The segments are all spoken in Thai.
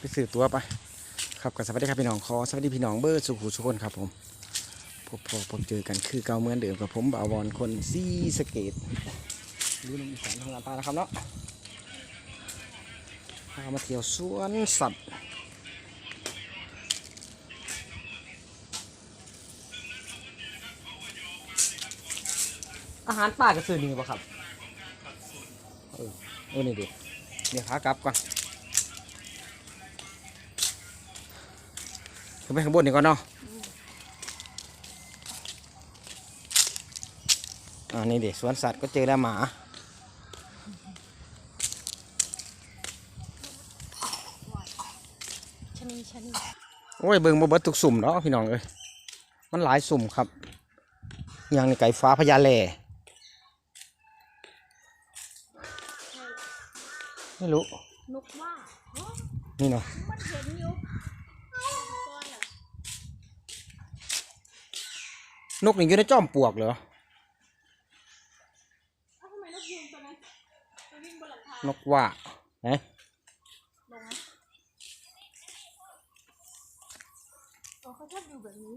ไปสื่อตัวไป ครับกับสวัสดีครับพี่น้องขอสวัสดีพี่น้องเบอร์สุขุสุคนครับผมพบพบพบเจอกันคือเก่าเหมือนเดิมกับผมบ่าวบอลคนซีสเกตดูน้ำอีสานทางลำปานะครับเนาะพามาเที่ยวสวนสัตว์อาหารป่ากระสือนี่ป่ะครับ เออเออนี่ดิเดี๋ยวขากลับก่อน ขึ้นไปข้างบนนี่ก่อนเนาะอ่านี่เด็สวนสัตว์ก็เจอแล้วหมาชะนีชะนีโอ้ยเบิ่งบ่เบิดทุกสุ่มเนาะพี่น้องเอ้ยมันหลายสุ่มครับ อย่างในไก่ฟ้าพญาแหล่ไม่รู้นกว่าเฮ้ยนี่เนาะมันเห็นอยู่ก้อนอะ นกนี่อยู่ในจอมปลวกเหรอ เอ้าทำไมนกยูงตัวนั้นไปวิ่งบนหลังคานกว่าไหนลงไหมอ๋อเขาชอบอยู่แบบนี้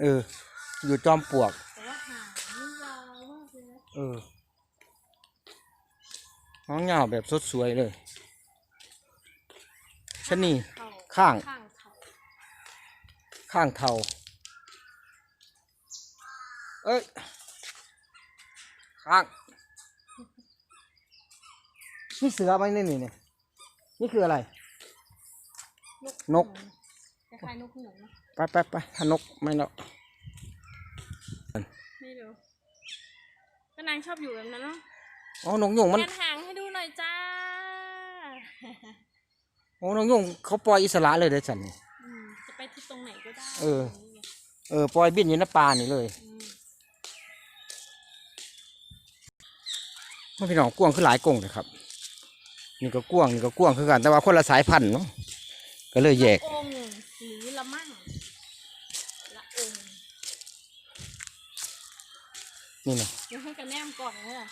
เออ อยู่จอมปลวก แต่ว่าหางนี่ยาวมากเลยนะเออ น้องเหงาแบบสดสวยเลยชะนี ข้าง ข้างเขาข้างเทา อ้ยข้างนี่เสือไหมนี่นี่เนี่ยนี่คืออะไร นก คล้ายๆนกหนูนะไปไปไปถ้านกไม่เนาะไม่รู้ก็นางชอบอยู่แบบนั้นเนาะอ๋อนกยุงมันแกนหางให้ดูหน่อยจ้า โอ้นกยุงเขาปล่อยอิสระเลยเด้อฉันนี่ อืมจะไปที่ตรงไหนก็ได้เออ เออปล่อยบินอยู่ในป่านี่เลย อื มมันพี่น้องกวางคือหลายกงเลยครับ นี่ก็กวางนี่ก็กวางคือกันแต่ว่าคนละสายพันธุ์เนาะก็เลยแยกองค์หรือละมั่งละองค์นี่เนาะเดี๋ยวให้กันแนมกล่องนี่แหละ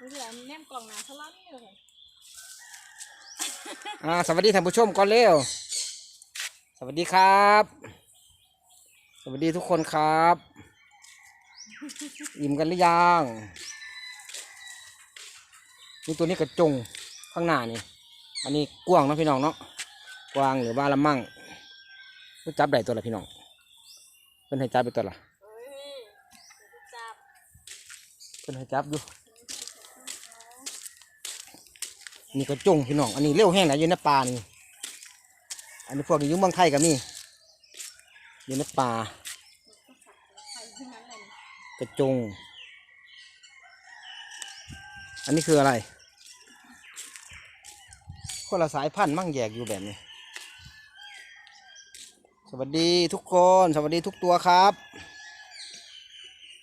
รู้สึกแนมกล่องหนาเท่าไหร่เลยอ่าสวัสดีท่านผู้ชมก่อนเร็วสวัสดีครับ สวัสดีทุกคนครับ อิ่มกันหรือยัง นี่ตัวนี้กระจงข้างหน้านี่ อันนี้กวางนะพี่น้องเนาะกวางหรือว่าละมั่งรู้จับได้ตัวละพี่น้องเพิ่นให้จับไปตัวละเฮ้ยจับเพิ่นให้จับอยู่นี่กระจงพี่น้อง อันนี้เร็วแห้งนะอยู่ในป่านี่อันนี้พวกนี้อยุ่เมืองไทยก็มีอยู่ในป่าใครที่นั้นเลยกระจง อันนี้คืออะไร คนละสายพันธุ์มั่งแยกอยู่แบบนี้ สวัสดีทุกคน สวัสดีทุกตัวครับ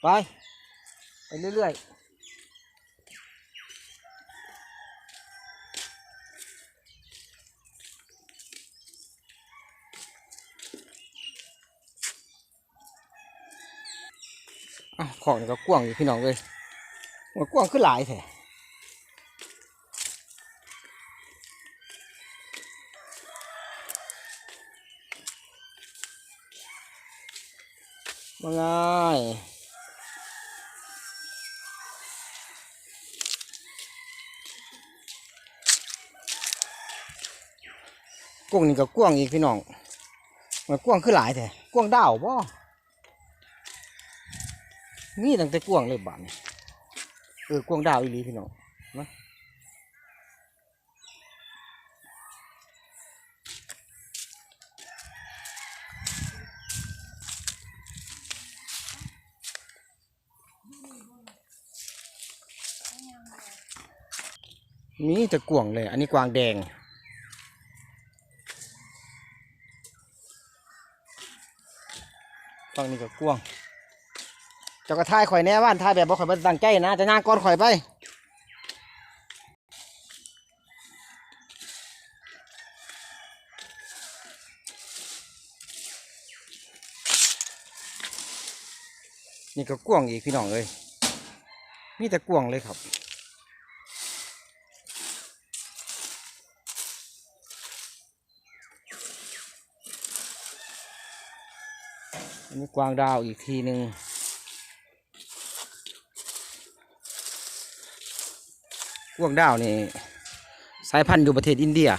ไป ไปเรื่อยๆอ้าวของนี่ก็กว้างอยู่พี่น้องเลยมันกว้างขึ้นหลายแท้ มาไงกว้งนี่ก็กว้างอีกพี่น้องมันกว้างขึ้นหลายแท้กว้างดาวบ่มีตั้งแต่กว้างเลยบ้านเออกว้างดาวอีหลีพี่น้องนะ มีแต่กวงเลย อันนี้กวางแดง ฝั่งนี้ก็กวงจ้าก็ท่ายข่อยแน่ว่านท่ายแบบบ่ข่อยบ่ตั้งใจนะ จะย่างก้อนข่อยไปนี่ก็กวงอีกพี่น้องเลยมีแต่กวงเลยครับ อันนี้กวางดาวอีกทีหนึ่งกวางดาวนี่สายพันธุ์อยู่ประเทศอินเดีย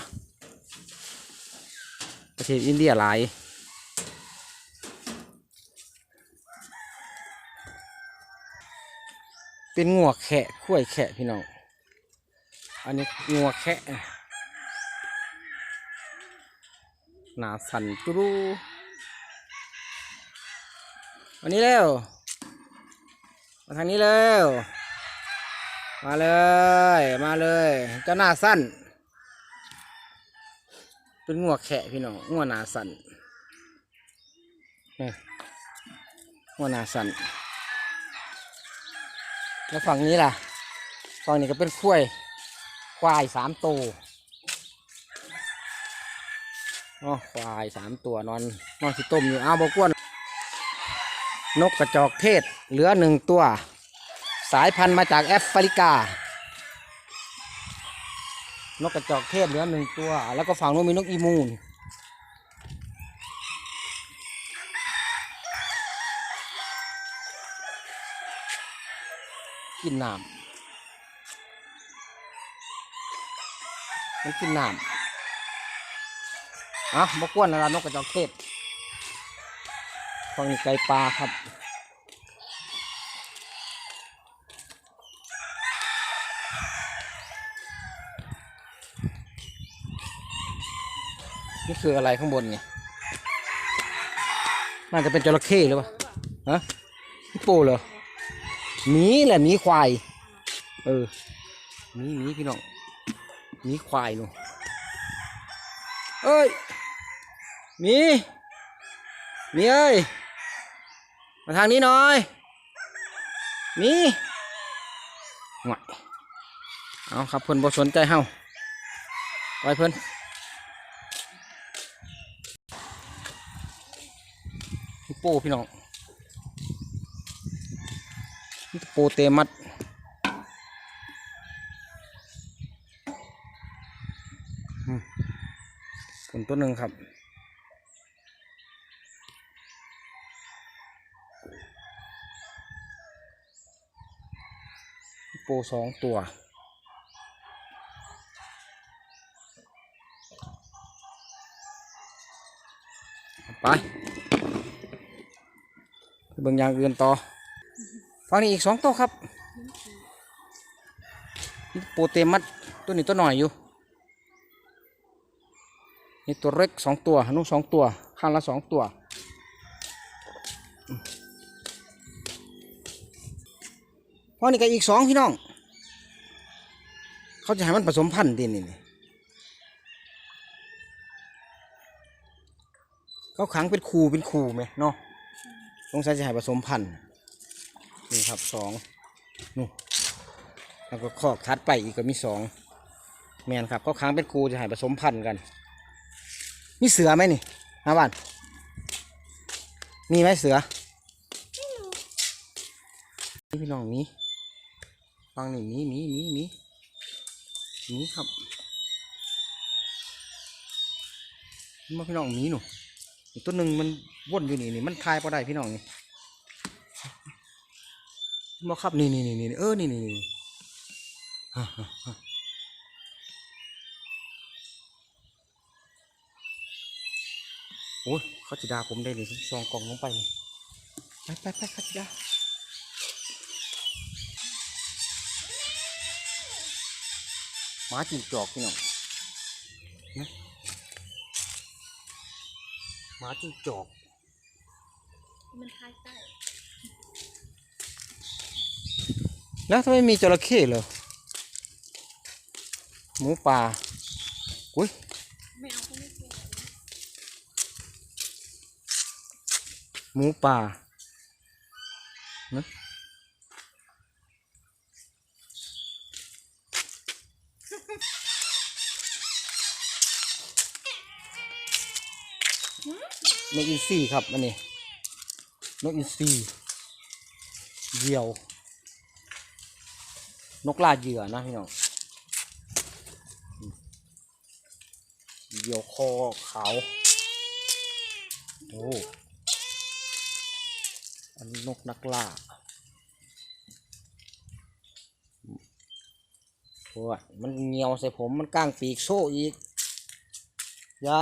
ประเทศอินเดียหลายเป็นงัวแขะขั้วแขะพี่น้อง อันนี้งัวแขะหนาสันตุรู วันนี้เร็วมาทางนี้เร็วมาเลย มาเลยเจ้าหน้าสั้น เป็นงัวแขะพี่น้องงัวหนาสันนี่งัวหนาสันแล้วฝั่งนี้ล่ะ ฝั่งนี้ก็เป็นข้วยควายสามตัวเนาะควายสามตัวนอนนอนสิต้มอยู่อ้าวบกวน นกกระจอกเทศเหลือหนึ่งตัว สายพันธุ์มาจากแอฟริกา นกกระจอกเทศเหลือหนึ่งตัว แล้วก็ฝั่งนู้นมีนกอีมูนกินน้ำมันกินน้ำอะบกวนนะล่ะนกกระจอกเทศ ฟังนี่ไก่ปลาครับนี่คืออะไรข้างบนเนี่ยน่าจะเป็นจระเข้หรือเปล่าฮะฮิปโปเหรอหมีแหละหมีควาย เออหมีหมีพี่น้องหมีควายหนูเอ้ยหมีหมีเอ้ย มาทางนี้หน่อยหมีหน่อยเอาครับเพิ่อนบสนใจเฮาไปเพิ่อนฮิปโปพี่น้องโปเตมัสอืมผลตัวหนึ่งครับ ปสองตัว ไปเบิ่งอย่างอื่นต่อฝั่งนี้อีกสองตัวครับนี่โปเตมัสตัวนี้ตัวหน่อยอยู่นี่ตัวเล็กสองตัวนู่นสองตัว ข้างละสองตัว ฝั่งนี้ก็อีกสองพี่น้อง เขาจะให้มันผสมพันธุ์ดินี่นี่เขาขังเป็นคูเป็นคูไหมเนาะสงสัยจะให้ผสมพันธุ์นี่ครับสองนู่นแล้วก็คอกทัดไปอีกก็มีสองแมนครับเขาค้างเป็นครูจะให้ผสมพันธุ์กัน มีเสือไหมนี่ฮะบ้านมีไหมเสือพี่น้องมี ฟังนี่มีมีมีมีมีครับมาพี่น้องมีหนูอีกตัวหนึ่งมันว่นอยู่นี่นี่มันทายพอได้พี่น้องนี่มาครับนี่นี่นี่นี่เออนี่นี่นี่ฮะฮะฮะโอ้ยเขาจะด่าผมได้เลยซองกล่องลงไปเลยไปไปไปเขาจะด่า หมาจิ้งจอกพี่น้องนะหมาจิ้งจอก มันคล้ายไส้แล้วทำไมมีจระเข้เหรอหมูป่าอุ้ยไม่เอาก็ไม่กลัวหมูป่านะ นกอินทรีครับอันนี้นกอินทรีเหยี่ยว นกลาเหยื่อนะพี่น้องเหยี่ยวคอขาวโอ้อันนกนักล่าโอ้ยมันเหนียวใส่ผมมันก้างปีกโซ่อีกอย่า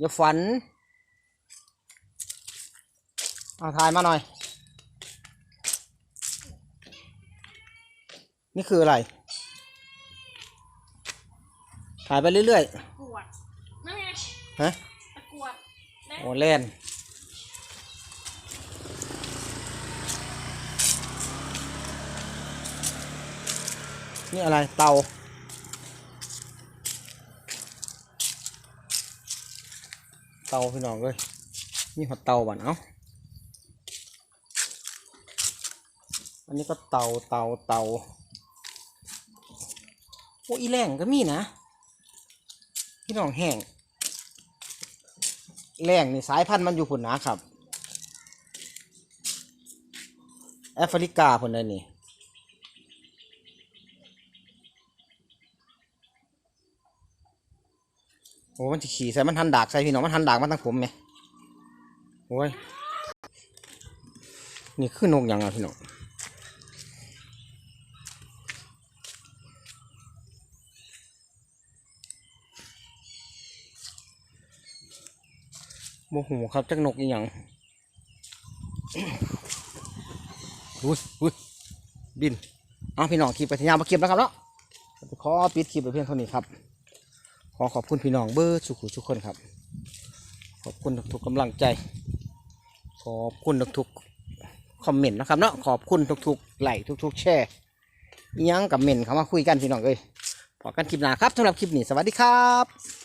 อย่าฝันเอาถ่ายมาหน่อย นี่คืออะไร ถ่ายไปเรื่อยกวดนั่นไงๆ ฮะ ตะกรวดและโอ้เล่นนี่อะไรเตา เตาพี่น้องเลยนี่หัวเตาบ้านเอาอันนี้ก็เตาเตาเตาโอ้อีแรงก็มีนะพี่น้องแห้งแรงนี่สายพันธุ์มันอยู่พุ่นนะครับ แอฟริกาพุ่นได้นี่ โอ้มันจะขี่ใส่มันทันดากใส่พี่น้องมันทันดากมันตั้งผมไหมโอ้ยนี่คือนกยังอะพี่น้องโมโหครับจักนกอีหยังอุ้ยอุ้ยบิน เอาพี่น้องคลิปไปที่ยามมาคลิปแล้วครับเนาะขอปิดคลิปไปเพียงเท่านี้ครับ ขอขอบคุณพี่น้องเบอร์สุขุทุกคนครับ ขอบคุณทุกกำลังใจ ขอบคุณทุกๆคอมเมนต์นะครับเนาะขอบคุณทุกๆไลค์ทุกๆแชร์ยังกับเมนเข้ามาคุยกันพี่น้องเอ้ยพอกันคลิปหน้าครับสำหรับคลิปนี้สวัสดีครับ